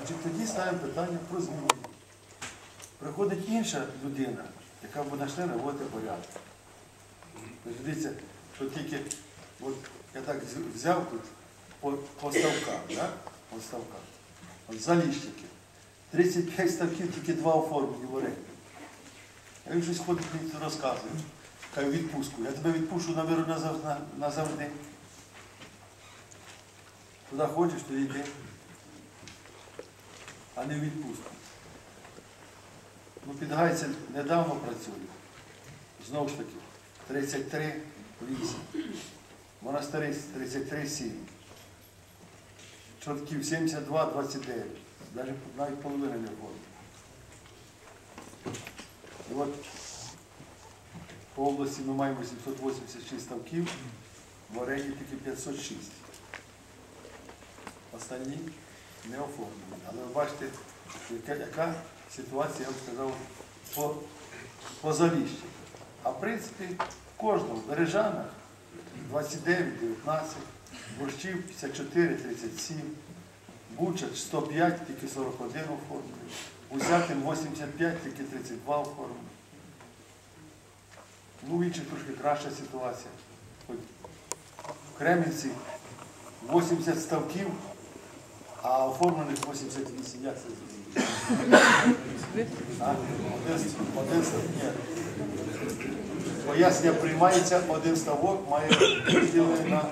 Значить, тоді ставимо питання про зміну. Приходить інша людина, яка буде почне наводити порядок. Дивіться, що тільки, от я так взяв тут по, ставках, да? по ставках. От заліщики. 35 ставків, тільки два оформлені в оренді. А він щось ходить розказує. Каже, відпустку. Я тебе відпущу, на- назавжди. Куди хочеш, то йди. А не в відпустку. Ну, Підгайця недавно працює. Знову ж таки, 33 8. Монастирець 33 7. Чортків 72 29. Навіть, навіть половини не входить. І от по області ми маємо 786 ставків, в оренді тільки 506. Останні не оформлені. Але ви бачите, яка, ситуація, я вам сказав, по, по заліщі. А в принципі, в Бережанах 29, 19, Борщів 54, 37, Бучач 105, тільки 41 оформлений, Усятин 85, тільки 32 оформлені. Ну, в трошки краща ситуація. В Кремінці 80 ставків, а оформлених 88. Як це зрозуміло? Пояснення приймається, один ставок має на